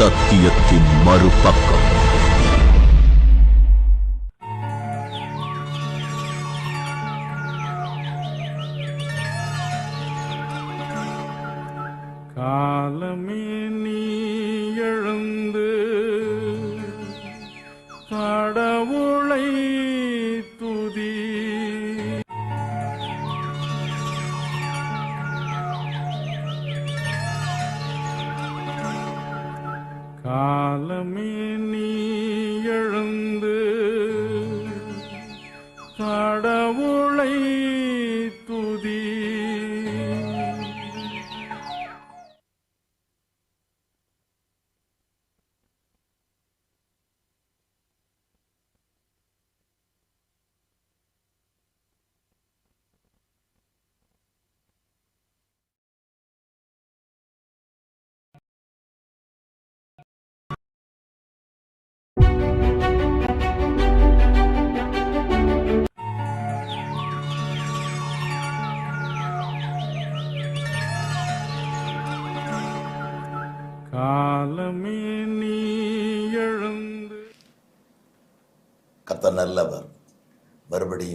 சத்தியத்தின் மறுபக்கம்.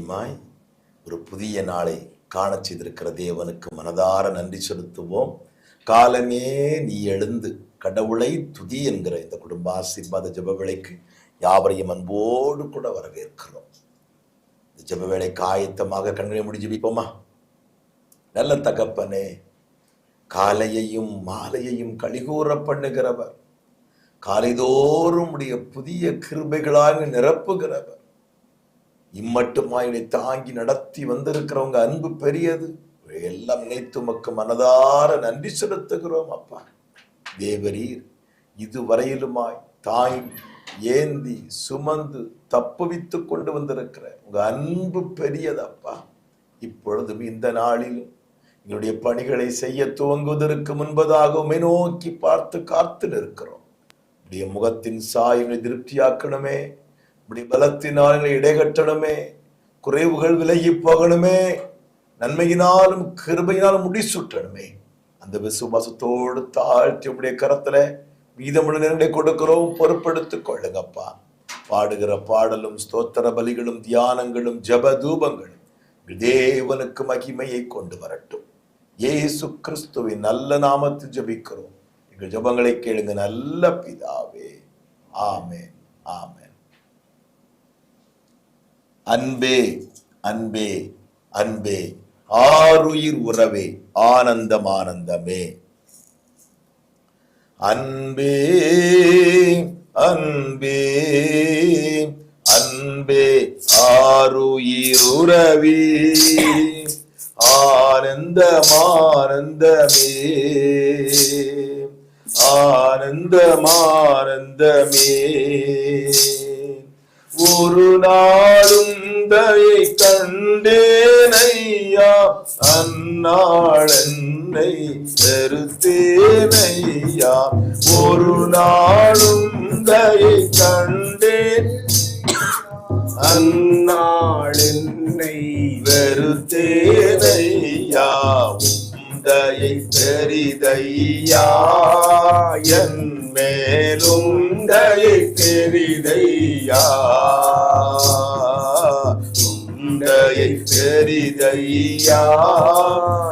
மறுபடியுமாய் ஒரு புதிய நாளை காண செய்திருக்கிற தேவனுக்கு மனதார நன்றி செலுத்துவோம். காலமே நீ எழுந்து கடவுளை துதி என்கிற இந்த குடும்ப ஆசீர்வாத ஜப வேலைக்கு யாவரையும் அன்போடு கூட வரவேற்கிறோம். இந்த ஜப வேலைக்கு ஆயத்தமாக கண்களை முடிஞ்சு ஜெபிப்போமா நல்ல தகப்பனே காலையையும் மாலையையும் கழிகூற பண்ணுகிறவர். காலைதோறும் உடைய புதிய கிருபைகளாக நிரப்புகிறவர். இம்மட்டுமாயினை தாங்கி நடத்தி வந்திருக்கிறவங்க அன்பு பெரியது. எல்லாம் நினைத்து உமக்கு மனதார நன்றி செலுத்துகிறோம் அப்பா. தேவரீர் இதுவரையிலுமாய் தாய் ஏந்தி சுமந்து தப்புவித்து கொண்டு வந்திருக்கிற உங்க அன்பு பெரியதப்பா இப்பொழுதும் இந்த நாளிலும் எங்களுடைய பணிகளை செய்ய துவங்குவதற்கு முன்பதாக நோக்கி பார்த்து காத்து நிற்கிறோம். உடைய முகத்தின் சாயங்களை திருப்தியாக்கணுமே. இப்படி பலத்தினால் எங்களை இடைகட்டணுமே குறைவுகள் விலகி போகணுமே நன்மையினாலும் கிருபையினாலும் முடிசூட்டணுமே அந்த விசுவாசத்தோடு தாழ்த்தி உடைய கரத்துல மீதமுள்ள நேரங்களை கொடுக்கிறோம். பொறுப்படுத்திக் கொள்ளுங்கப்பா. பாடுகிற பாடலும் ஸ்தோத்திர பலிகளும் தியானங்களும் ஜப தூபங்களும் தேவனுக்கு மகிமையை கொண்டு வரட்டும். ஏசு கிறிஸ்துவின் நல்ல நாமத்தில் ஜபிக்கிறோம். எங்கள் ஜபங்களை கேளுங்க. நல்ல பிதாவே. ஆமே ஆமே அன்பே அன்பே அன்பே. ஆறுயிர் உறவே ஆனந்தம் ஆனந்தமே அன்பே அன்பே அன்பே. ஆருயிருறவி ஆனந்தம் ஆனந்தமே ஆனந்தம் ஆனந்தமே ஒரு நாளும் தயை கண்டேனையா? அந்நாள் என்னை ஒரு நாளும் தயை கண்டேன் அந்நாள் வெறுத்தேனையா? உந்தையை பெரிதையா? என் மேலும் தயை பெரிதையா? உந்தையை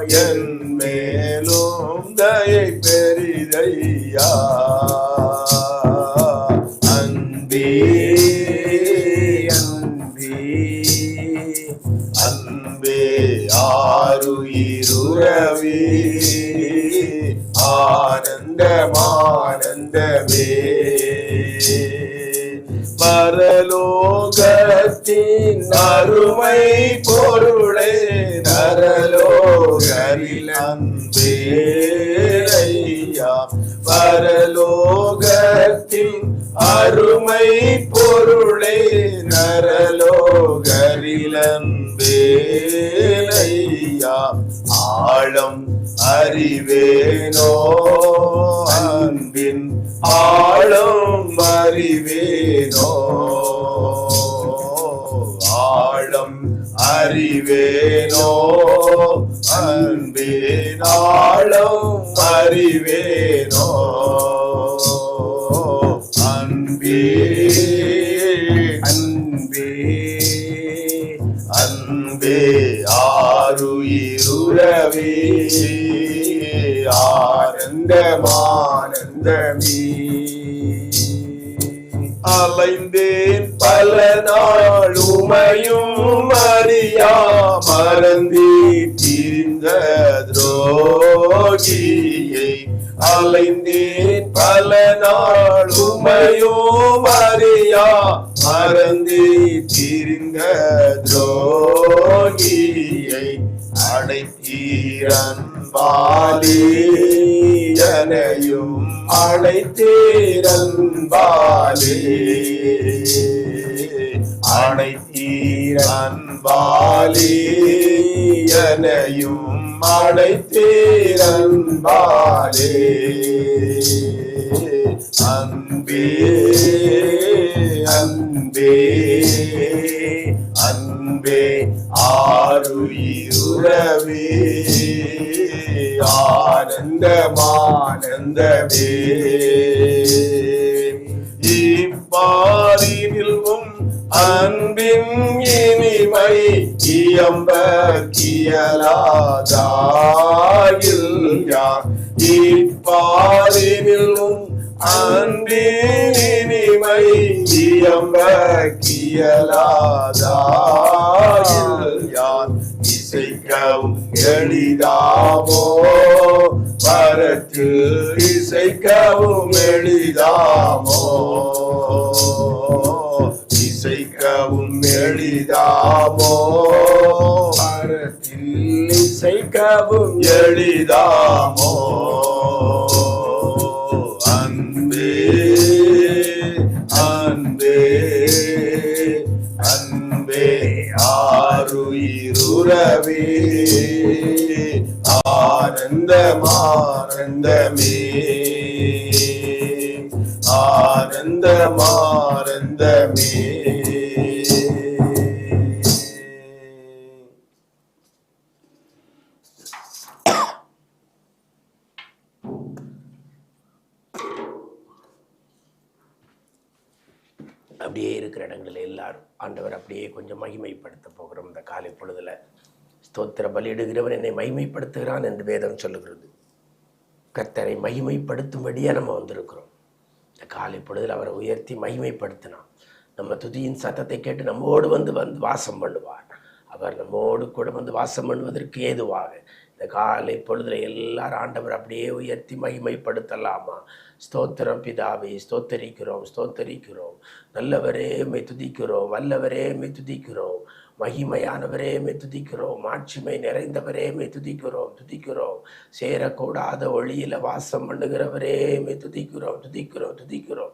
என் மேலும் தயை பெரிதையா? அன்பே அன்பே அன்பே ஆனந்தமானந்தமே. நரலோகத்தின் அருமை பொருளே நரலோகரில் அன்பே. பரலோகத்தின் அருமை பொருளே நரலோகரில் ஆழம் அறிவேனோ? அன்பின் ஆழம் அறிவேனோ? ஆழம் அறிவேனோ? அன்பின் ஆழம் அறிவேனோ ஆனந்தமானந்தமே. அலைந்தேன் பல நாள் உமையும் அறியா மறந்தே திரிந்த துரோகியை. அலைந்தேன் பல நாள் உமையும் அறியா மறந்தே திரிந்த துரோகியை. அடைத்தீரன்பாலேயனையும் அழைத்தீரன்பாலே அழைத்தீரன்பாலே ஜனையும் அழைத்தீரன்பாலே அன்பே அன்பே அன்பே ஆருயிருளவே ஆனந்தமானந்தமே. இப்பாரினில்வும் அன்பின் இனிமை இயம்ப கியலாதாயில் யார்? இப்பாரினில்வும் அன்பின் இனிமை இயம்ப கியலாதா எளிதாமோ? பரத்து இசைக்கவும் எளிதாமோ? இசைக்கவும் எளிதாமோ? பரத்தில் இசைக்கவும் எளிதாமோ? அன்பே அன்பே அன்பே. ஆருயிருளவே ஆனந்தமானந்தமே. ஆனந்தமானந்தமே. அப்படியே இருக்கிற இடங்களில் எல்லாரும் ஆண்டவர் அப்படியே கொஞ்சம் மகிமைப்படுத்த போகிறோம். இந்த காலை பொழுதில் ஸ்தோத்திர பலியிடுகிறவன் என்னை மகிமைப்படுத்துகிறான் என்று வேதம் சொல்லுகிறது. கர்த்தரை மகிமைப்படுத்தும்படியாக நம்ம வந்திருக்கிறோம். இந்த காலை பொழுதில் அவரை உயர்த்தி மகிமைப்படுத்தினான். நம்ம துதியின் சத்தத்தை கேட்டு நம்மோடு வந்து வந்து வாசம் பண்ணுவார். அவர் நம்மோடு கூட வந்து வாசம் பண்ணுவதற்கு ஏதுவாக இந்த காலை பொழுதுல எல்லாரும் ஆண்டவர் அப்படியே உயர்த்தி மகிமைப்படுத்தலாமா? ஸ்தோத்திரம் பிதாவை ஸ்தோத்தரிக்கிறோம் ஸ்தோத்தரிக்கிறோம். நல்லவரே மை துதிக்கிறோம். வல்லவரே மை துதிக்கிறோம். மகிமையானவரே துதிக்கிறோம். ஆட்சிமை நிறைந்தவரே துதிக்கிறோம். துதிக்கிறோம். சேரக்கூடாத ஒளியில வாசம் பண்ணுகிறவரே துதிக்கிறோம். துதிக்கிறோம் துதிக்கிறோம்.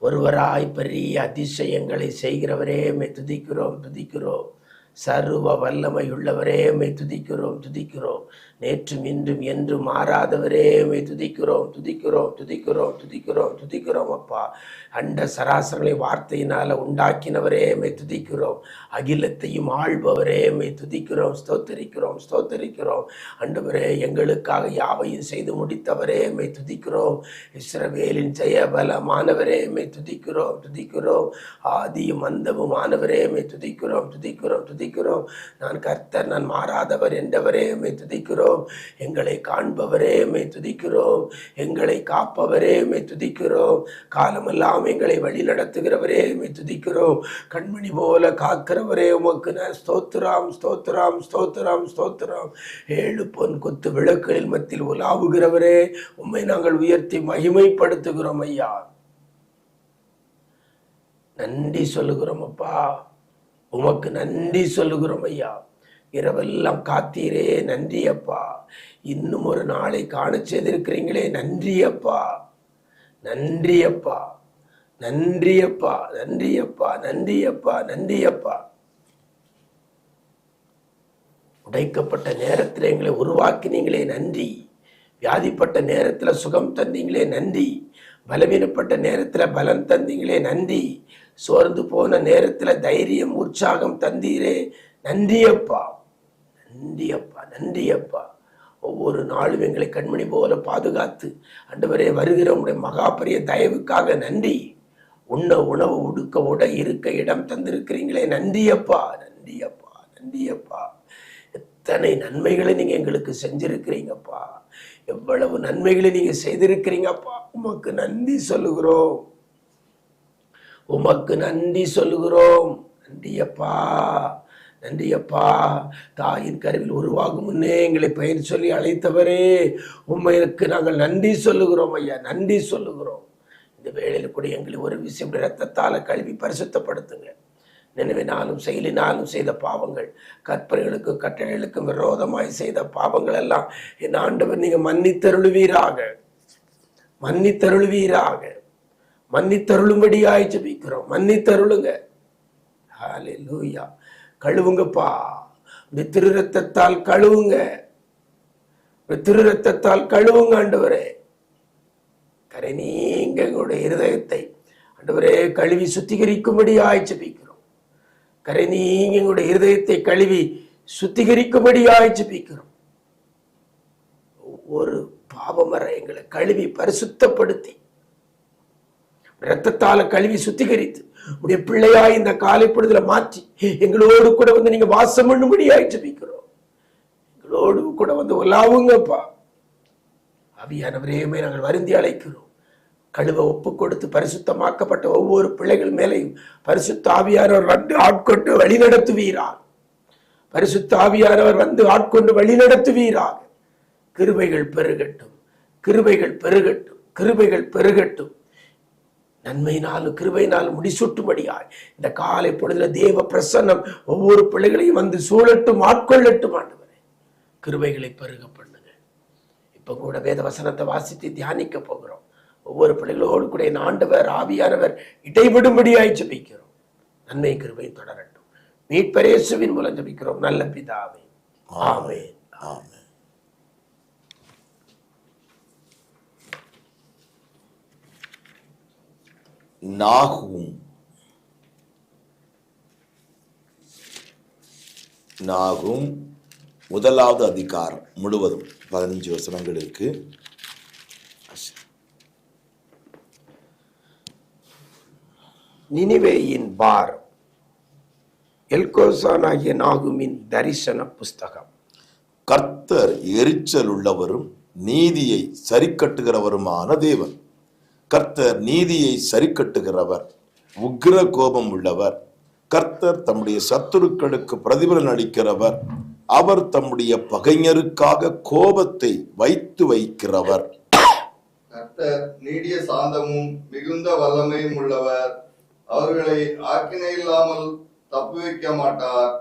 ஒருவராய் பெரிய அதிசயங்களை செய்கிறவரே துதிக்கிறோம் துதிக்கிறோம். சர்வ வல்லமையுள்ளவரே மை துதிக்கிறோம் துதிக்கிறோம். நேற்றும் இன்றும் என்றும் மாறாதவரே மை துதிக்கிறோம் துதிக்கிறோம் துதிக்கிறோம் துதிக்கிறோம் துதிக்கிறோம் அப்பா. அண்ட சராசரங்களை வார்த்தையினால உண்டாக்கினவரே மை துதிக்கிறோம். அகிலத்தையும் ஆள்பவரே மை துதிக்கிறோம் ஸ்தோத்தரிக்கிறோம் ஸ்தோத்தரிக்கிறோம். அண்டவரே எங்களுக்காக யாவையும் செய்து முடித்தவரே மை துதிக்கிறோம். இஸ்ரவேலின் ஜெயபலமானவரே பலமானவரே துதிக்கிறோம் துதிக்கிறோம். ஆதியும் அந்தமும் ஆனவரே மை துதிக்கிறோம் துதிக்கிறோம் துதிக்கிறோம். நான் கர்த்தர் நான் மாறாதவர் என்றவரே மை துதிக்கிறோம். துதிக்கிறோம். எங்களை காண்பவரே மை துதிக்கிறோம். எங்களை காப்பவரே மை துதிக்கிறோம். காலமெல்லாம் எங்களை வழி நடத்துகிறவரே மை துதிக்கிறோம். கண்மணி போல காக்கிறவரே உமக்கு நான் ஸ்தோத்திரம் ஸ்தோத்திரம் ஸ்தோத்திரம் ஸ்தோத்திரம். ஏழு பொன் கொத்து விளக்குகளில் மத்தியில் உலாவுகிறவரே உம்மை நாங்கள் உயர்த்தி மகிமைப்படுத்துகிறோம் ஐயா. நன்றி சொல்லுகிறோம் அப்பா. உமக்கு நன்றி சொல்லுகிறோம் ஐயா. இரவெல்லாம் காத்தீரே நன்றி அப்பா இன்னும் ஒரு நாளை காண செய்திருக்கிறீங்களே நன்றி அப்பா நன்றி அப்பா நன்றி அப்பா நன்றி அப்பா நன்றி அப்பா நன்றி அப்பா உடைக்கப்பட்ட நேரத்தில் எங்களை உருவாக்கினீங்களே நன்றி. வியாதிப்பட்ட நேரத்தில் சுகம் தந்தீங்களே நன்றி. பலவீனப்பட்ட நேரத்தில் பலம் தந்தீங்களே நன்றி. சோர்ந்து போன நேரத்தில் தைரியம் உற்சாகம் தந்தீரே நன்றியப்பா. நன்றியப்பா நன்றியப்பா. ஒவ்வொரு நாளும் எங்களை கண்மணி போல பாதுகாத்து அண்டவரே வருகிற உடைய மகாபரிய தயவுக்காக நன்றி. உண்ண உணவு உடுக்க உட இருக்க இடம் தந்திருக்கிறீங்களே நன்றியப்பா நன்றியப்பா நன்றியப்பா. எத்தனை நன்மைகளை நீங்க எங்களுக்கு செஞ்சிருக்கிறீங்கப்பா. எவ்வளவு நன்மைகளை நீங்க செய்திருக்கிறீங்கப்பா. உமக்கு நன்றி சொல்லுகிறோம். உமக்கு நன்றி சொல்லுகிறோம். நன்றியப்பா. நன்றி அப்பா தாயின் கருவில் உருவாகும் முன்னே எங்களை பெயர் சொல்லி அழைத்தவரே. உண்மைக்கு நாங்கள் நன்றி சொல்லுகிறோம் ஐயா நன்றி சொல்லுகிறோம். இந்த வேளையில் கூட எங்களை ஒரு விஷயம் ரத்தத்தால் கழுவி பரிசுத்தப்படுத்துங்க. நினைவினாலும் செயலினாலும் செய்த பாவங்கள் கற்பனைகளுக்கும் கட்டளைகளுக்கும் விரோதமாய் செய்த பாவங்கள் எல்லாம் என் ஆண்டவர் நீங்கள் மன்னித்தருளுவீராக. மன்னித்தருளுவீராக. மன்னித்தருளும்படியாய் ஜபிக்கிறோம். மன்னித்தருளுங்க. ஹalleluya. கழுவுங்கப்பா. இந்த திரு ரத்தத்தால் கழுவுங்க. இந்த திரு ரத்தத்தால் கழுவுங்க ஆண்டவரே. கரை நீங்க எங்களுடைய இருதயத்தை ஆண்டவரே கழுவி சுத்திகரிக்கும்படி ஜெபிக்கிறோம். கரை நீங்க எங்களுடைய இருதயத்தை கழுவி சுத்திகரிக்கும்படி ஜெபிக்கிறோம். ஒவ்வொரு பாவமர எங்களை கழுவி பரிசுத்தப்படுத்தி ரத்தத்தால கழுவி சுத்திகரித்து உடைய பிள்ளையாய் இந்த காலை பொழுதுல மாற்றி எங்களோடு கூட வந்து நீங்க வாசம் பண்ணும்படியாய் ஜபிக்கிறோம். எங்களோடு கூட வந்து உலாவுங்கப்பா அவியானவரையுமே நாங்கள் வருந்தி அழைக்கிறோம். கழுவ ஒப்பு கொடுத்து பரிசுத்தமாக்கப்பட்ட ஒவ்வொரு பிள்ளைகள் மேலையும் பரிசுத்த ஆவியானவர் வந்து ஆட்கொண்டு வழிநடத்துவீரார் பரிசுத்த ஆவியானவர் வந்து ஆட்கொண்டு வழிநடத்துவீரார் கிருபைகள் பெருகட்டும் கிருபைகள் பெருகட்டும் கிருபைகள் பெருகட்டும். நன்மையினாலும் கிருபையினாலும் முடிசூட்டும்படியாய். இந்த காலை பொழுதுல தேவ பிரசன்னம் ஒவ்வொரு பிள்ளைகளையும் வந்து சூழட்டும் ஆட்கொள்ளட்டும் ஆண்டவரே. கிருபைகளை பெருக பண்ணுங்க. இப்ப கூட வேத வசனத்தை வாசித்து தியானிக்க போகிறோம். ஒவ்வொரு பிள்ளைகளோடு கூட என் ஆண்டவர் ஆவியானவர் இடைவிடும்படியாய் ஜெபிக்கிறோம். நன்மை கிருபை தொடரட்டும். மீட்பரேசுவின் மூலம் ஜெபிக்கிறோம். நல்ல பிதாவே. ஆமென். ஆமென். நாகும். நாகும் முதலாவது அதிகாரம் முழுவதும். பதினஞ்சு வசனங்கள் இருக்கு. நினிவேயின் பார். எல்கோசானாகிய நாகுமின் தரிசன புஸ்தகம். கர்த்தர் எரிச்சல் உள்ளவரும் நீதியை சரிக்கட்டுகிறவருமான தேவன். கர்த்தர் நீதியை சரிக்கட்டுகிறவர் உக்கிர கோபம் உள்ளவர். கர்த்தர் தம்முடைய சத்துருக்களுக்கு பிரதிபலன் அளிக்கிறவர். அவர் தம்முடைய பகைஞருக்காக கோபத்தை வைத்து வைக்கிறவர். கர்த்தர் நீடிய சாந்தமும் மிகுந்த வல்லமையும் உள்ளவர். அவர்களை ஆக்கினை இல்லாமல் தப்புவிக்க மாட்டார்.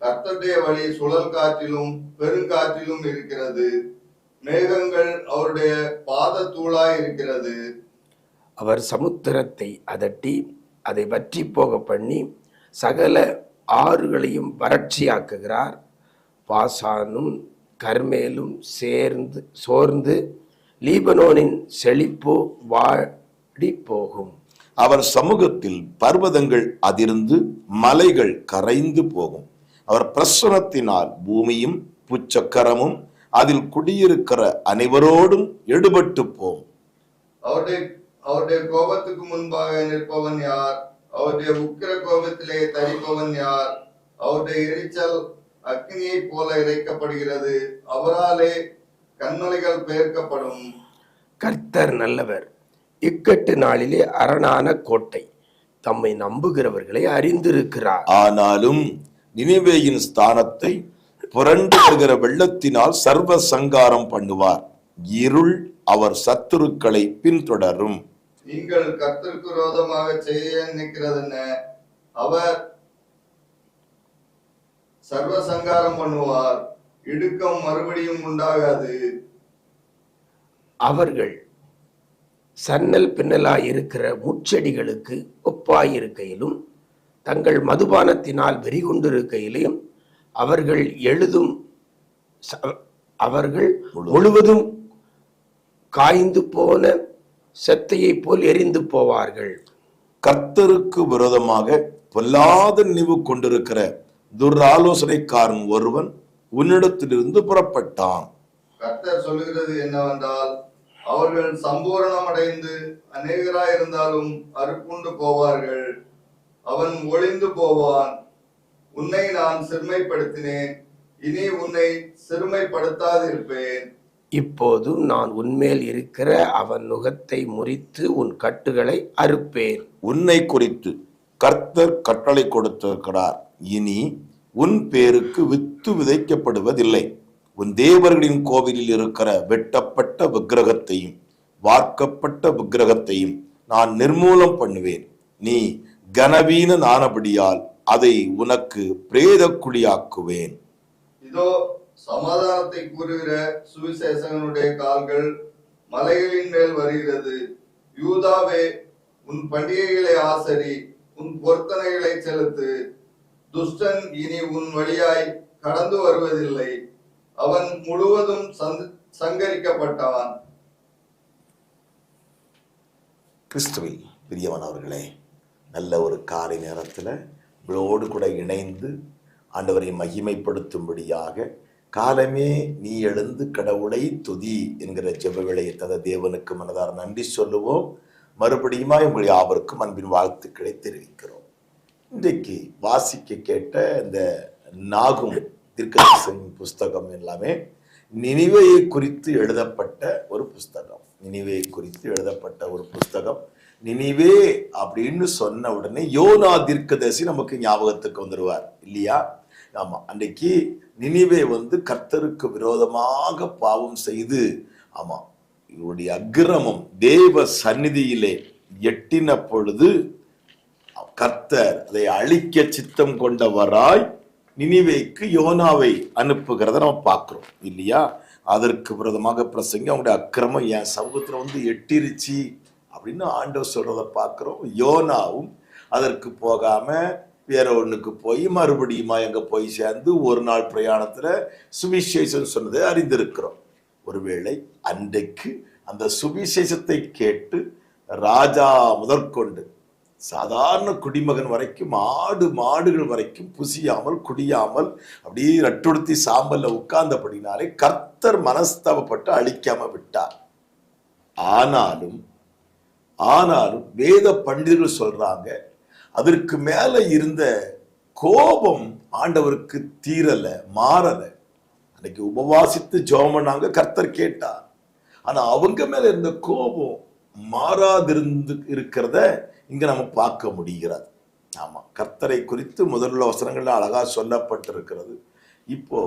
கர்த்தருடைய வழி சுழல் காற்றிலும் பெருங்காற்றிலும் இருக்கிறது. மேகங்கள் அவருடைய பாதத்தூளாய் இருக்கிறது. அவர் சமுத்திரத்தை அதட்டி அதை வற்றி போக பண்ணி சகல ஆறுகளையும் வறட்சியாக்குகிறார். பாசானும் கர்மேலும் சேர்ந்து சோர்ந்து லீபனோனின் செழிப்பு வாடி போகும். அவர் சமூகத்தில் பர்வதங்கள் அதிர்ந்து மலைகள் கரைந்து போகும். அவர் பிரசுரத்தினால் பூமியும் புச்சக்கரமும் அதில் குடியிருக்கிற அனைவரோடும் எடுபட்டு போம் அவருடைய அவருடைய கோபத்துக்கு முன்பாக நிற்பவன் யார்? அவருடைய உக்கிர கோபத்திலே தரிப்பவன் யார்? அவருடைய எரிச்சல் அக்னியைப் போல இறைக்கப்படுகிறது. அவராலே கண்மலைகள் பெயர்க்கப்படும். கர்த்தர் நல்லவர். இக்கட்டு நாளிலே அரணான கோட்டை தம்மை நம்புகிறவர்களை அறிந்திருக்கிறார். ஆனாலும் நினைவேயின் ஸ்தானத்தை புரண்டு வருகிற வெள்ளத்தினால் சர்வ சங்காரம் பண்ணுவார். இருள் அவர் சத்துருக்களை பின்தொடரும். நீங்கள் கர்த்தருக்கு விரோதமாக செய்ய நிற்கிறது என்ன அவர் சர்வ சங்காரம் பண்ணுவார் இடுக்கம் மறுபடியும் உண்டாகாது. அவர்கள் சன்னல் பின்னலாய் இருக்கிற முச்செடிகளுக்கு ஒப்பாயிருக்கையிலும் தங்கள் மதுபானத்தினால் வெறிகொண்டிருக்கையிலும் அவர்கள் எழுதும் ச- அவர்கள் முழுவதும் காய்ந்து போன செத்தையைப் போல் எரிந்து போவார்கள். கர்த்தருக்கு விரோதமாக பொல்லாத நினைவு கொண்டிருக்கிற துராலோசனைக்காரன் ஒருவன் உன்னிடத்திலிருந்து புறப்பட்டான். கர்த்தர் சொல்லுகிறது என்னவென்றால் அவர்கள் சம்பூரணமடைந்து அநேகராயிருந்தாலும் அறுப்புண்டு போவார்கள். அவன் ஒளிந்து போவான். உன்னை நான் சிறுமைப்படுத்தினேன். இனி உன்னை சிறுமைப்படுத்தாதிருப்பேன். இப்போது நான் உன்மேல் இருக்கிற அவன் நுகத்தை முறித்து உன் கட்டுகளை அறுப்பேன். உன்னை குறித்து கர்த்தர் கட்டளை கொடுத்திருக்கிறார். இனி உன் பேருக்கு வித்து விதைக்கப்படுவதில்லை. உன் தேவர்களின் கோவிலில் இருக்கிற வெட்டப்பட்ட விக்கிரகத்தையும் வார்க்கப்பட்ட விக்கிரகத்தையும் நான் நிர்மூலம் பண்ணுவேன். நீ கனவீன நானபடியால் அதை உனக்கு பிரேத குழியாக்குவேன் இதோ சமாதானத்தை கூறுகிற சுவிசேஷகனுடைய கால்கள் மலைகளின் மேல் வருகிறது. யூதாவே உன் பண்டிகைகளை ஆசரி உன் பொருத்தனைகளை செலுத்து. துஷ்டன் இனி உன் வழியாய் கடந்து வருவதில்லை. அவன் முழுவதும் சந்த்- சங்கரிக்கப்பட்டான். பிரியவன் பிரியமானவர்களே நல்ல ஒரு காலை நேரத்தில் உங்களோடு கூட இணைந்து ஆண்டவரை மகிமைப்படுத்தும்படியாக காலமே நீ எழுந்து கடவுளை துதி என்கிற ஜெப வேளையை தந்த தேவனுக்கு மனதார நன்றி சொல்லுவோம். மறுபடியுமா உங்கள் யாவருக்கும் அன்பின் வாழ்த்துக்களை தெரிவிக்கிறோம். இன்றைக்கு வாசிக்க கேட்ட இந்த நாகும் தீர்க்கதரிசன புஸ்தகம் எல்லாமே நினைவையை குறித்து எழுதப்பட்ட ஒரு புஸ்தகம். நினைவையை குறித்து எழுதப்பட்ட ஒரு புஸ்தகம். நினைவே அப்படின்னு சொன்ன உடனே யோனா தீர்க்கதரிசி நமக்கு ஞாபகத்துக்கு வந்துடுவார் இல்லையா? ஆமா அன்றைக்கு நினிவே வந்து கர்த்தருக்கு விரோதமாக பாவம் செய்து ஆமாம் இவருடைய அக்கிரமம் தேவ சந்நிதியிலே எட்டின பொழுது கர்த்தர் அதை அழிக்க சித்தம் கொண்டவராய் நினிவேக்கு யோனாவை அனுப்புகிறத நம்ம பார்க்குறோம் இல்லையா? அதற்கு விரோதமாக பிரசங்க அவங்களுடைய அக்கிரமம் என் சமூகத்தில் வந்து எட்டிருச்சு அப்படின்னு ஆண்டவர் சொல்றதை பார்க்குறோம். யோனாவும் அதற்கு போகாமல் வேற ஒன்றுக்கு போய் மறுபடியுமா எங்கே போய் சேர்ந்து ஒரு நாள் பிரயாணத்தில் சுவிசேஷம் சொன்னதை அறிந்திருக்கிறோம். ஒருவேளை அன்றைக்கு அந்த சுவிசேஷத்தை கேட்டு ராஜா முதற்கொண்டு சாதாரண குடிமகன் வரைக்கும் ஆடு மாடுகள் வரைக்கும் புசியாமல் குடியாமல் அப்படியே ரட்டுடுத்தி சாம்பல்ல உட்கார்ந்தபடினாலே கர்த்தர் மனஸ்தாபப்பட்டு அழிக்காம விட்டார். ஆனாலும் ஆனாலும் வேத பண்டிதர்கள் சொல்றாங்க அதற்கு மேலே இருந்த கோபம் ஆண்டவருக்கு தீரலை மாறலை. அன்னைக்கு உபவாசித்து ஜெபம் பண்ணாங்க கர்த்தர் கேட்டார். ஆனால் அவங்க மேலே இருந்த கோபம் மாறாதிருந்து இருக்கிறத இங்கே நம்ம பார்க்க முடிகிறது. ஆமாம் கர்த்தரை குறித்து முதல்ல வசனங்கள்ல அழகாக சொல்லப்பட்டிருக்கிறது. இப்போ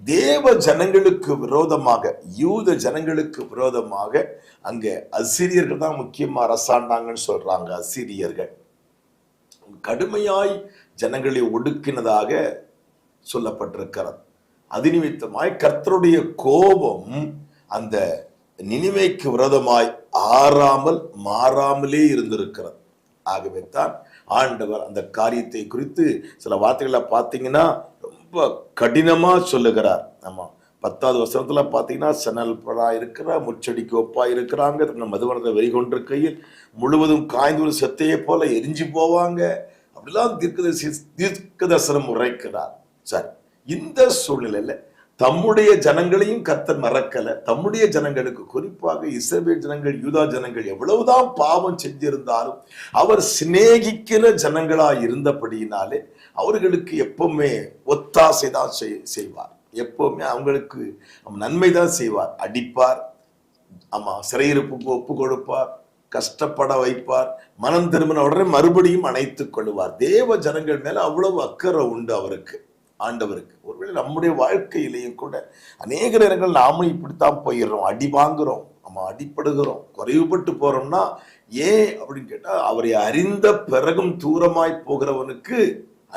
தேவ ஜனங்களுக்கு விரோதமாக யூத ஜனங்களுக்கு விரோதமாக அங்கே அசிரியர்கள் தான் முக்கியமாக அரசாண்டாங்கன்னு சொல்கிறாங்க அசிரியர்கள். கடுமையாய் ஜனங்களை ஒடுக்கினதாக சொல்லப்பட்டிருக்கிறது. அது நிமித்தமாய் கர்த்தருடைய கோபம் அந்த நினைவைக்கு விரதமாய் ஆறாமல் மாறாமலே இருந்திருக்கிறது. ஆகவே தான் ஆண்டவர் அந்த காரியத்தை குறித்து சில வார்த்தைகளை பார்த்தீங்கன்னா ரொம்ப கடினமா சொல்லுகிறார். ஆமா. பத்தாவது வசனத்தில் பார்த்தீங்கன்னா சணல் படா இருக்கிறா முச்சடிக்கு ஒப்பா இருக்கிறாங்க. நம்ம மதுவனத்தை வெறிகொண்டிருக்கையில் முழுவதும் காய்ந்து ஒரு செத்தையை போல எரிஞ்சு போவாங்க. அப்படிலாம் தீர்க்கதரிசி தீர்க்க தரிசனம் உரைக்கிறார். சரி இந்த சூழ்நிலையில் தம்முடைய ஜனங்களையும் கர்த்தர் மறக்கலை. தம்முடைய ஜனங்களுக்கு குறிப்பாக இஸ்ரவேல் ஜனங்கள் யூதா ஜனங்கள் எவ்வளவுதான் பாவம் செஞ்சிருந்தாலும் அவர் சிநேகிக்கிற ஜனங்களாக இருந்தபடியினாலே அவர்களுக்கு எப்பவுமே ஒத்தாசை தான் செய்- செய்வார். எப்போவுமே அவங்களுக்கு நன்மை தான் செய்வார். அடிப்பார் ஆமாம் சிறையிருப்புக்கு ஒப்பு கொடுப்பார் கஷ்டப்பட வைப்பார் மனம் திரும்பின உடனே மறுபடியும் அணைத்து கொள்வார் தேவ ஜனங்கள் மேலே அவ்வளவு அக்கறை உண்டு அவருக்கு ஆண்டவருக்கு. ஒருவேளை நம்முடைய வாழ்க்கையிலேயும் கூட அநேக நேரங்கள் நாமும் இப்படித்தான் போயிடுறோம். அடி வாங்குறோம் நம்ம அடிப்படுகிறோம் குறைவுபட்டு போறோம்னா ஏன் அப்படின்னு கேட்டால் அவரை அறிந்த பிறகும் தூரமாய் போகிறவனுக்கு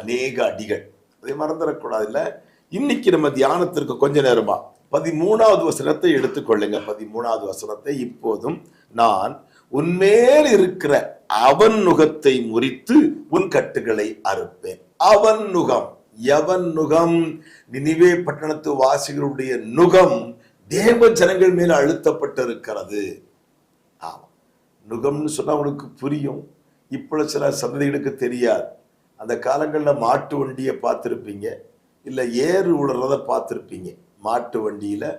அநேக அடிகள். அதை மறந்துடக்கூடாது இல்லை? இன்னைக்கு நம்ம தியானத்திற்கு கொஞ்ச நேரமா பதிமூணாவது வசனத்தை எடுத்துக்கொள்ளுங்க. பதிமூணாவது வசனத்தை இப்போதும் நான் உன்மேல் இருக்கிற அவன் நுகத்தை முறித்து உன் கட்டுகளை அறுப்பேன். அவன் நுகம் எவன் நுகம்? நினைவே பட்டணத்து வாசிகளுடைய நுகம் தேவ ஜனங்கள் மேல் அழுத்தப்பட்டிருக்கிறது. ஆமா நுகம்னு சொன்னா உனக்கு புரியும். இப்போ சில சந்ததிகளுக்கு தெரியாது. அந்த காலங்களில் மாட்டு வண்டியை பார்த்துருப்பீங்க. இல்லை ஏறு விடுறத பார்த்துருப்பீங்க. மாட்டு வண்டியில்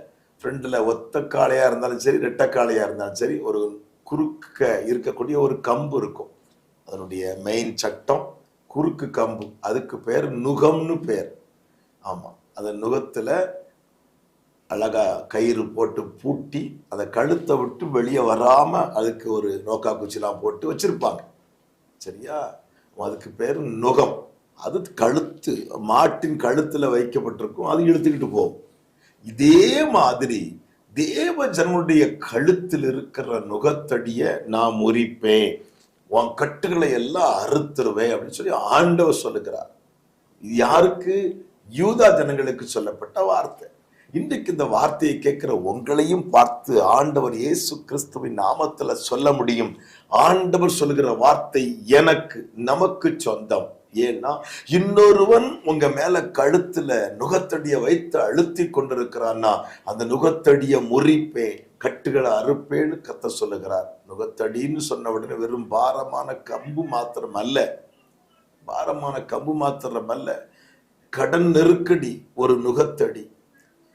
ஃப்ரெண்டில் ஒத்த காளையாக இருந்தாலும் சரி ரெட்டை காளையாக இருந்தாலும் சரி ஒரு குறுக்க இருக்கக்கூடிய ஒரு கம்பு இருக்கும். அதனுடைய மெயின் சட்டம் குறுக்கு கம்பு. அதுக்கு பேர் நுகம்னு பேர். ஆமாம் அந்த நுகத்தில் அழகாக கயிறு போட்டு பூட்டி அதை கழுத்தை விட்டு வெளியே வராமல் அதுக்கு ஒரு நோக்கா குச்சிலாம் போட்டு வச்சுருப்பாங்க. சரியா? அதுக்கு பேர் நுகம். அது கழுத்து மாட்டின் கழுத்தில் வைக்கப்பட்டிருக்கும். அது இழுத்துக்கிட்டு போகும். இதே மாதிரி தேவ ஜனமுடைய கழுத்தில் இருக்கிற நுகத்தடிய நான் முறிப்பேன். உன் கட்டுகளை எல்லாம் அறுத்துருவேன் அப்படின்னு சொல்லி ஆண்டவர் சொல்லுகிறார். இது யாருக்கு? யூதா ஜனங்களுக்கு சொல்லப்பட்ட வார்த்தை. இன்றைக்கு இந்த வார்த்தையை கேட்கிற உங்களையும் பார்த்து ஆண்டவர் இயேசு கிறிஸ்துவின் நாமத்தில் சொல்ல முடியும். ஆண்டவர் சொல்லுகிற வார்த்தை எனக்கு நமக்கு சொந்தம். ஏன்னா இன்னொருவன் உங்க மேல கழுத்துல நுகத்தடியை வைத்து அழுத்தி கொண்டிருக்கிறான்னா அந்த நுகத்தடிய முறிப்பேன் கட்டுகளை அறுப்பேன்னு கத்த சொல்லுகிறார். நுகத்தடின்னு சொன்ன உடனே வெறும் பாரமான கம்பு மாத்திரம் அல்ல பாரமான கம்பு மாத்திரம் அல்ல கடன் நெருக்கடி ஒரு நுகத்தடி.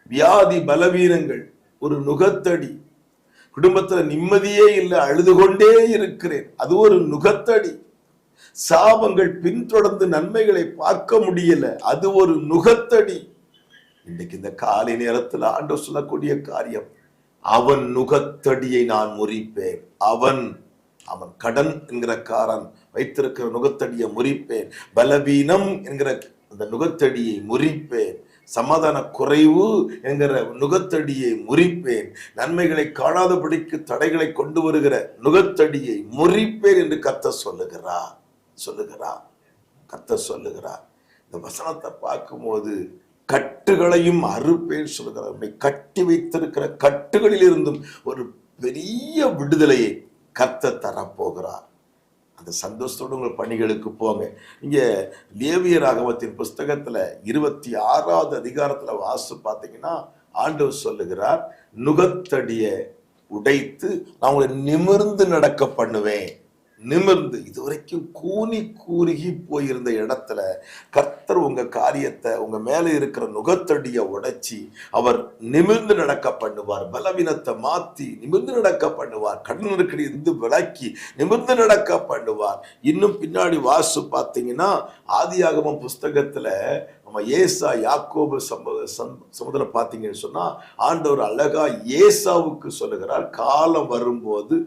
வியாதி பலவீனங்கள் ஒரு நுகத்தடி. குடும்பத்துல நிம்மதியே இல்லை அழுது கொண்டே இருக்கிறேன். அது ஒரு நுகத்தடி. சாபங்கள் பின்தொடர்ந்து நன்மைகளை பார்க்க முடியல. அது ஒரு நுகத்தடி. இன்னைக்கு இந்த காலை நேரத்தில் ஆண்டு சொல்லக்கூடிய காரியம் அவன் நுகத்தடியை நான் முறிப்பேன். அவன் அவன் கடன் என்கிற காரன் வைத்திருக்கிற நுகத்தடியை முறிப்பேன். பலவீனம் என்கிற அந்த நுகத்தடியை முறிப்பேன். சமாதான குறைவு என்கிற நுகத்தடியை முறிப்பேன். நன்மைகளை காணாதபடிக்கு தடைகளை கொண்டு வருகிற நுகத்தடியை முறிப்பேன் என்று கத்த சொல்லுகிறார். சொல்லுகிறார். கத்த சொல்லுகிறார். இந்த வசனத்தை பார்க்கும்போது கட்டுகளையும் அறுப்பேன் சொல்லுகிறார். கட்டி வைத்திருக்கிற கட்டுகளில் இருந்தும் ஒரு பெரிய விடுதலையை கத்த தரப்போகிறார். அந்த சந்தோஷத்தோடு உங்கள் பணிகளுக்கு போங்க. இங்கே லேவிய ராகவத்தின் புஸ்தகத்தில் இருபத்தி ஆறாவது அதிகாரத்தில் வாசு பார்த்தீங்கன்னா ஆண்டவர் சொல்லுகிறார் நுகத்தடியை உடைத்து நான் உங்களை நிமிர்ந்து நடக்க பண்ணுவேன். நிமிர்ந்து இதுவரைக்கும் கூனி கூறுகி போயிருந்த இடத்துல கர்த்தர் உங்க காரியத்தை உங்க மேல இருக்கிற நுகத்தடியை உடைச்சி அவர் நிமிர்ந்து நடக்க பண்ணுவார். பலவீனத்தை மாத்தி நிமிர்ந்து நடக்க பண்ணுவார். கடன் நெருக்கடி இருந்து விளக்கி நிமிர்ந்து நடக்க பண்ணுவார். இன்னும் பின்னாடி வாசு பார்த்தீங்கன்னா ஆதியாகம புஸ்தகத்துல நம்ம ஏசா யாக்கோபு சம்ப சமுதிர பார்த்தீங்கன்னு சொன்னால் ஆண்டவர் அழகா ஏசாவுக்கு சொல்லுகிறார் காலம் வரும்போது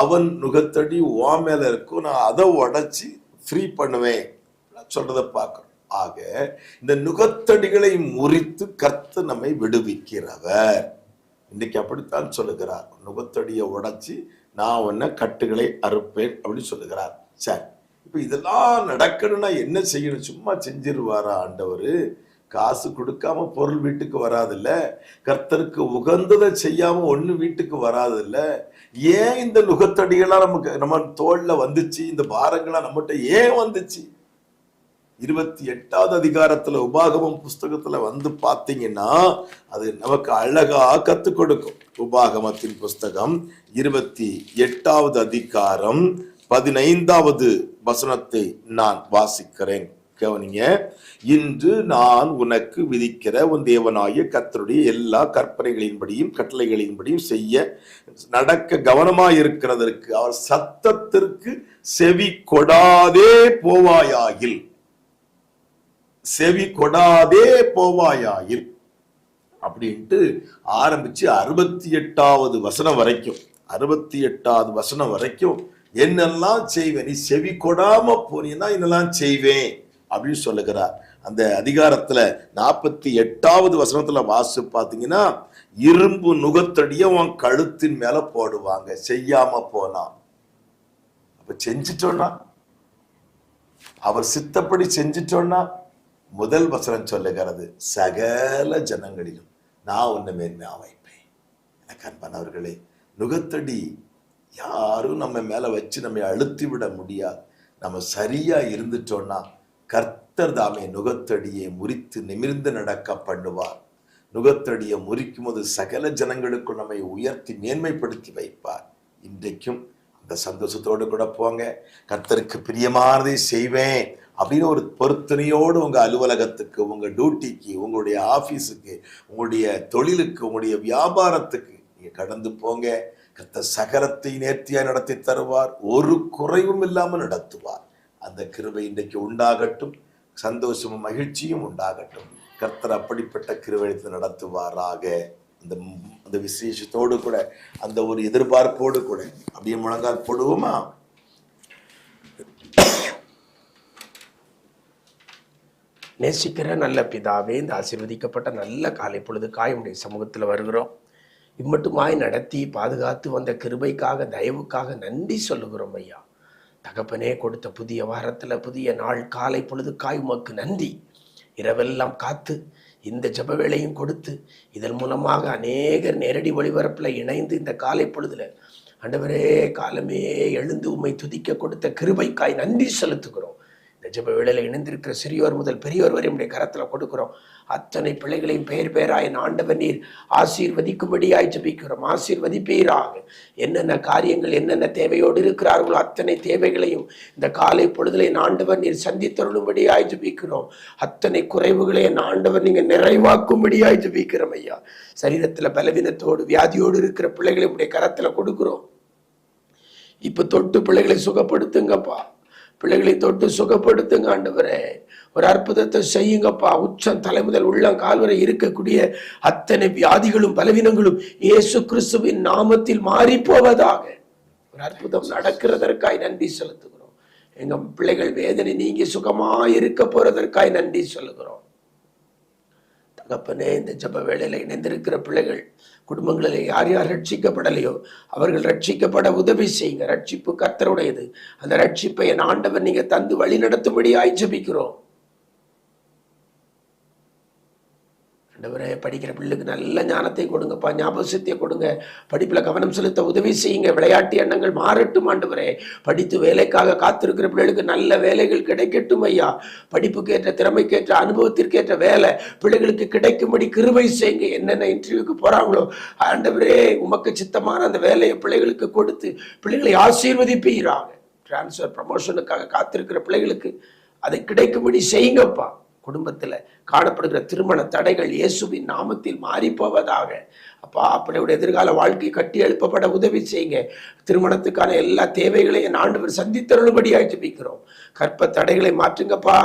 அவன் நுகத்தடி ஓ மேல இருக்கும் நான் அதை உடச்சி ஃப்ரீ பண்ணுவேன். சொல்றதை பார்க்கணும் ஆக இந்த நுகத்தடிகளை முறித்து கர்த்த நம்மை விடுவிக்கிறவர். இன்னைக்கு அப்படித்தான் சொல்லுகிறார். நுகத்தடியை உடைச்சி நான் உன்னை கட்டுகளை அறுப்பேன் அப்படின்னு சொல்லுகிறார். சரி. இப்போ இதெல்லாம் நடக்கணும்னா என்ன செய்யணும்? சும்மா செஞ்சிருவாரா ஆண்டவர்? காசு கொடுக்காம பொருள் வீட்டுக்கு வராதில்ல? கர்த்தருக்கு உகந்ததை செய்யாம ஒன்று வீட்டுக்கு வராதில்ல? ஏன் இந்த நுகத்தடிகளாக நமக்கு நம்ம தோல்ல வந்துச்சு? இந்த பாரங்களாக நம்மகிட்ட ஏன் வந்துச்சு? இருபத்தி எட்டாவது அதிகாரத்துல உபாகமம் புஸ்தகத்துல வந்து பார்த்தீங்கன்னா அது நமக்கு அழகா கத்துக் கொடுக்கும். உபாகமத்தின் புஸ்தகம் இருபத்தி எட்டாவது அதிகாரம் பதினைந்தாவது வசனத்தை நான் வாசிக்கிறேன். கவனிங்க. இன்று நான் உனக்கு விதிக்கிற உன் தேவனாய கத்தருடைய எல்லா கற்பனைகளின்படியும் கட்டளைகளின்படியும் செய்ய நடக்க கவனமாயிருக்கிறதற்கு அவர் சத்தத்திற்கு செவி கொடாதே போவாயாகில். செவி கொடாதே போவாயாயில் அப்படின்ட்டு ஆரம்பிச்சு அறுபத்தி எட்டாவது வசனம் வரைக்கும் அறுபத்தி எட்டாவது வசனம் வரைக்கும் என்னெல்லாம் செய்வேன்? நீ செவி கொடாம போனீன்னா என்னெல்லாம் செய்வேன்? அப்படின்னு சொல்லுகிறார். அந்த அதிகாரத்துல நாற்பத்தி எட்டாவது வசனத்துல வாசு பார்த்தீங்கன்னா இரும்பு நுகத்தடிய உன் கழுத்தின் மேல போடுவாங்க. செய்யாம போனா. அப்ப செஞ்சிட்டோன்னா? அவர் சித்தப்படி செஞ்சிட்டோன்னா? முதல் வசனம் சொல்லுகிறது சகல ஜனங்களிலும் நான் உன்னை மேன்மையா வைப்பேன். எனக்கு அன்பானவர்களே நுகத்தடி யாரும் நம்ம மேலே வச்சு நம்மை அழுத்தி விட முடியாது. நம்ம சரியாக இருந்துட்டோம்னா கர்த்தர் தாமே நுகத்தடியை முறித்து நிமிர்ந்து நடக்க பண்ணுவார். நுகத்தடியை முறிக்கும் போது சகல ஜனங்களுக்கும் நம்மை உயர்த்தி மேன்மைப்படுத்தி வைப்பார். இன்றைக்கும் அந்த சந்தோஷத்தோடு கூட போங்க. கர்த்தருக்கு பிரியமானதை செய்வேன் அப்படின்னு ஒரு பொருத்தனையோடு உங்கள் அலுவலகத்துக்கு உங்கள் டியூட்டிக்கு உங்களுடைய ஆஃபீஸுக்கு உங்களுடைய தொழிலுக்கு உங்களுடைய வியாபாரத்துக்கு நீங்கள் கடந்து போங்க. கத்த சகலத்தை நேர்த்தியாய் நடத்தி தருவார் ஒரு குறைவும் இல்லாமல் நடத்துவார். அந்த கிருபை இன்றைக்கு உண்டாகட்டும் சந்தோஷமும் மகிழ்ச்சியும் உண்டாகட்டும். கர்த்தர் அப்படிப்பட்ட கிருவழித்து நடத்துவாராக. அந்த அந்த விசேஷத்தோடு கூட அந்த ஒரு எதிர்பார்ப்போடு கூட. அப்படியே முழங்கால் போடுவோமா? நேசிக்கிற நல்ல பிதாவே இந்த ஆசீர்வதிக்கப்பட்ட நல்ல காலை பொழுது காயமுடைய சமூகத்தில் வருகிறோம். இம்மட்டுமாய் நடத்தி பாதுகாத்து வந்த கிருபைக்காக தயவுக்காக நன்றி சொல்லுகிறோம் ஐயா. தகப்பனே கொடுத்த புதிய வாரத்தில் புதிய நாள் காலை பொழுதுக்காய் உமக்கு நன்றி. இரவெல்லாம் காத்து இந்த ஜப வேளையும் கொடுத்து இதன் மூலமாக அநேகர் நேரடி ஒளிபரப்பில் இணைந்து இந்த காலை பொழுதுல ஆண்டவரே காலமே எழுந்து உம்மை துதிக்க கொடுத்த கிருபைக்காய் நன்றி செலுத்துகிறோம். இந்த ஜெப வேளையில் இணைந்திருக்கிற சிறியோர் முதல் பெரியோர் வரை உடைய கரத்தில் கொடுக்கிறோம். அத்தனை பிள்ளைகளையும் பெயர் பெயராய் என் ஆண்டவர் நீர் ஆசீர்வதிக்கும்படியாய் ஜபிக்கிறோம். ஆசீர்வதிப்பீராக. என்னென்ன காரியங்கள் என்னென்ன தேவையோடு இருக்கிறார்களோ அத்தனை தேவைகளையும் இந்த காலை பொழுதுல என் ஆண்டவர் நீர் சந்தித்தருளும்படியாய் ஜபிக்கிறோம். அத்தனை குறைவுகளை என் ஆண்டவர் நீங்க நிறைவாக்கும்படியாய் ஜபிக்கிறோம் ஐயா. சரீரத்துல பலவீனத்தோடு வியாதியோடு இருக்கிற பிள்ளைகளை உடைய கரத்துல கொடுக்கிறோம். இப்ப தொட்டு பிள்ளைகளை சுகப்படுத்துங்கப்பா. பிள்ளைகளை தொட்டு சுகப்படுத்துங்க ஆண்டவரே. ஒரு அற்புதத்தை செய்யுங்கப்பா. உச்சம் தலைமுதல் உள்ளம் கால்வரை இருக்கக்கூடிய அத்தனை வியாதிகளும் பலவீனங்களும் இயேசு கிறிஸ்துவின் நாமத்தில் மாறி போவதாக ஒரு அற்புதம் நடக்கிறதற்காய் நன்றி செலுத்துகிறோம். எங்க பிள்ளைகள் வேதனை நீங்கி சுகமாய் இருக்க போறதற்காய் நன்றி சொல்லுகிறோம் தகப்பனே இந்த ஜப வேளையில இணைந்திருக்கிற பிள்ளைகள் குடும்பங்களில் யார் யார் ரட்சிக்கப்படலையோ அவர்கள் ரட்சிக்கப்பட உதவி செய்யுங்க. ரட்சிப்பு கத்தருடையது அந்த ரட்சிப்பை என் ஆண்டவர் நீங்கள் தந்து வழி நடத்தும்படியாய் ஜபிக்கிறோம். ஆண்டவரே படிக்கிற பிள்ளைக்கு நல்ல ஞானத்தை கொடுங்கப்பா ஞாபகத்தை கொடுங்க. படிப்பில் கவனம் செலுத்த உதவி செய்யுங்க. விளையாட்டு எண்ணங்கள் மாறட்டும் ஆண்டவரே. படித்து வேலைக்காக காத்திருக்கிற பிள்ளைகளுக்கு நல்ல வேலைகள் கிடைக்கட்டும் ஐயா. படிப்புக்கேற்ற திறமைக்கேற்ற அனுபவத்திற்கேற்ற வேலை பிள்ளைகளுக்கு கிடைக்கும்படி கிருவை செய்யுங்க. என்னென்ன இன்டர்வியூக்கு போகிறாங்களோ ஆண்டவரே உமக்கு சித்தமான அந்த வேலையை பிள்ளைகளுக்கு கொடுத்து பிள்ளைகளை ஆசீர்வதிப்பீராங்க டிரான்ஸ்ஃபர் ப்ரமோஷனுக்காக காத்திருக்கிற பிள்ளைகளுக்கு அதை கிடைக்கும்படி செய்யுங்கப்பா. குடும்பத்தில் காணப்படுகிற திருமண தடைகள் இயேசுவின் நாமத்தில் மாறி போவதாக அப்பா அப்படியுடைய எதிர்கால வாழ்க்கை கட்டி எழுப்பப்பட உதவி செய்யுங்க. திருமணத்துக்கான எல்லா தேவைகளையும் என் ஆண்டவர் சந்தித்தருளும்படியாக ஜபிக்கிறோம். கற்ப தடைகளை மாற்றுங்கப்பா.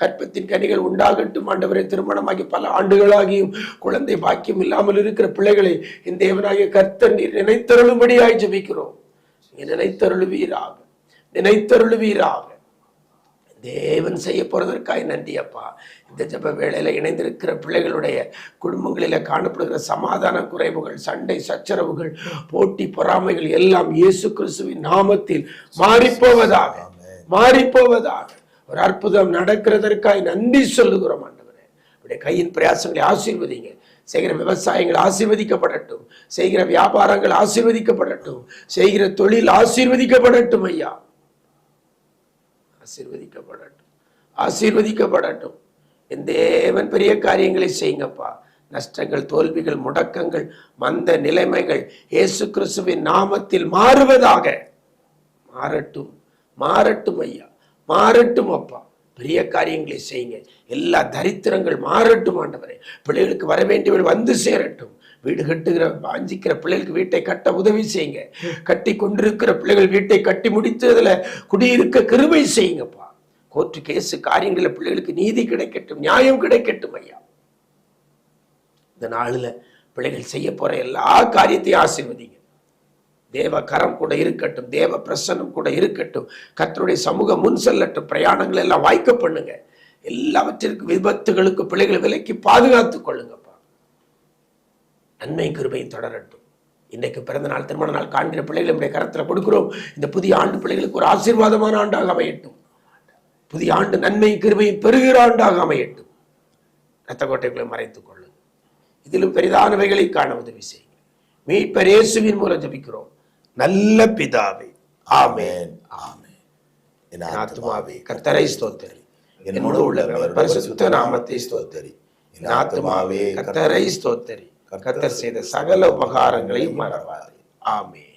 கற்பத்தின் கனிகள் உண்டாகட்டும் ஆண்டவரை. திருமணமாகி பல ஆண்டுகளாகியும் குழந்தை பாக்கியம் இல்லாமல் இருக்கிற பிள்ளைகளை இந்த தேவனாகிய கர்த்தர் நீர் நினைத்தருளும்படியாக ஜபிக்கிறோம். நீ நினைத்தருளுவீராக. நினைத்தருளுவீராக. தேவன் செய்ய போறதற்காய் நன்றி அப்பா. இந்த ஜப வேளையில் இணைந்திருக்கிற பிள்ளைகளுடைய குடும்பங்களில் காணப்படுகிற சமாதான குறைவுகள் சண்டை சச்சரவுகள் போட்டி பொறாமைகள் எல்லாம் இயேசு கிறிஸ்துவின் நாமத்தில் மாறிப்போவதாக மாறிப்போவதாக. ஒரு அற்புதம் நடக்கிறதற்காய் நன்றி சொல்லுகிறோம் ஆண்டவரே. உடைய கையின் பிரயாசங்களை ஆசீர்வதிங்க. செய்கிற விவசாயங்கள் ஆசீர்வதிக்கப்படட்டும். செய்கிற வியாபாரங்கள் ஆசீர்வதிக்கப்படட்டும். செய்கிற தொழில் ஆசீர்வதிக்கப்படட்டும் ஐயா. ஆசீர்வதிக்கப்படட்டும். ஆசீர்வதிக்கப்படட்டும். என் தேவன் பெரிய காரியங்களை செய்யுங்கப்பா. நஷ்டங்கள் தோல்விகள் முடக்கங்கள் மந்த நிலைமைகள் இயேசு கிறிஸ்துவின் நாமத்தில் மாறுவதாக. மாறட்டும் மாறட்டும் ஐயா. மாறட்டும் அப்பா. பெரிய காரியங்களை செய்யுங்க. எல்லா தரித்திரங்கள் மாறட்டும் ஆண்டவரே. பிள்ளைகளுக்கு வர வேண்டியவர்கள் வந்து சேரட்டும். வீடு கட்டுகிற வாஞ்சிக்கிற பிள்ளைகளுக்கு வீட்டை கட்ட உதவி செய்யுங்க. கட்டி கொண்டிருக்கிற பிள்ளைகள் வீட்டை கட்டி முடித்து அதில் குடியிருக்க கிருமை செய்யுங்கப்பா. கோர்ட்டு கேஸு காரியங்களில் பிள்ளைகளுக்கு நீதி கிடைக்கட்டும் நியாயம் கிடைக்கட்டும் ஐயா. இந்த நாளில் பிள்ளைகள் செய்ய போகிற எல்லா காரியத்தையும் ஆசிர்வதிங்க. தேவ கரம் கூட இருக்கட்டும் தேவ பிரசன்னம் கூட இருக்கட்டும் கத்தருடைய சமூகம் முன் செல்லட்டும் பிரயாணங்கள் எல்லாம் வாய்க்க பண்ணுங்க. எல்லாவற்றிற்கும் விபத்துகளுக்கு பிள்ளைகளை விலைக்கு பாதுகாத்துக் கொள்ளுங்கப்பா. நன்மை கிருபையும் தொடரட்டும். இன்றைக்கு பிறந்த நாள் திருமண நாள் காண்கிற பிள்ளைகளை நம்முடைய கரத்தில் கொடுக்கிறோம். இந்த புதிய ஆண்டு பிள்ளைகளுக்கு ஒரு ஆசீர்வாதமான ஆண்டாக அமையட்டும். புதிய ஆண்டு நன்மை கிருபையும் பெறுகிற ஆண்டாக அமையட்டும். இரத்த கோட்டைகளை மறைத்துக் கொள்ளுங்க இதிலும் பெரிதானவைகளை காண உதவி செய்யுங்க மீட்பர் இயேசுவின் மூலம் ஜபிக்கிறோம். நல்ல பிதாவே ஆமென். ஆமென். என் ஆத்துமாவே கர்த்தரை ஸ்தோத்தரி. என் முழு உள்ளவர் உள்ளவர் பரிசுத்த நாமத்தை ஸ்தோத்தரி. என் ஆத்துமாவே கர்த்தரை ஸ்தோத்தரி. கர்த்தர் செய்த சகல உபகாரங்களையும் மறவாதே. ஆமென்.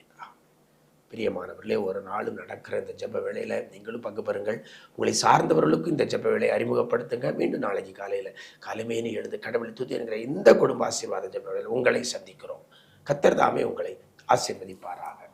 பிரியமானவர்களே ஒரு நாளும் நடக்கிற இந்த ஜெப வேளையில் நீங்களும் பங்கு பெறுங்கள். உங்களை சார்ந்தவர்களுக்கும் இந்த ஜெப வேலையை அறிமுகப்படுத்துங்க. மீண்டும் நாளைக்கு காலையில் காலமேனி எழுது கடவுளை தூத்தி என்கிற இந்த குடும்ப ஆசீர்வாத ஜெப வேளையில் உங்களை சந்திக்கிறோம். கத்தர் தாமே உங்களை ஆசீர்வதிப்பாராக.